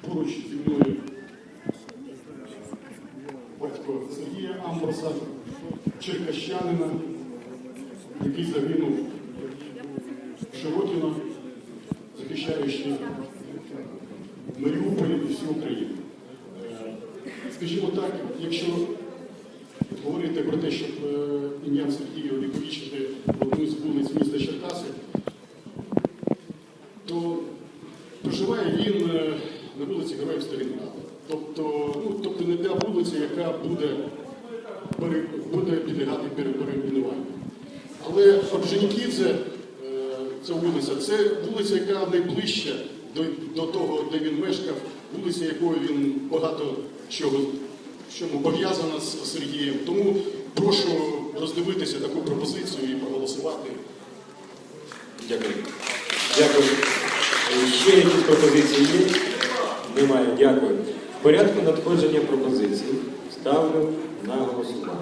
поруч, зі мною батько Сергія Амброса, черкащанина, який загинув в Широкіно, захищаючи Маріуполь і всю Україну. Е, Скажімо так, якщо говорити про те, щоб е, ім'ям Сергія увіковічити одну з вулиць міста Черкаси, то проживає він е, на вулиці Героїв Сталінграда. Тобто, ну, тобто не та вулиця, яка буде, буде підлягати пере- перейменуванню. Але Орджонікідзе, е, ця вулиця, це вулиця, яка найближча до, до того, де він мешкав, вулиця, якою він багато чого чому пов'язана з Сергієм. Тому прошу роздивитися таку пропозицію і проголосувати. Дякую. Дякую. Ще якісь пропозиції є? Немає. Дякую. В порядку надходження пропозицій ставлю на голосування.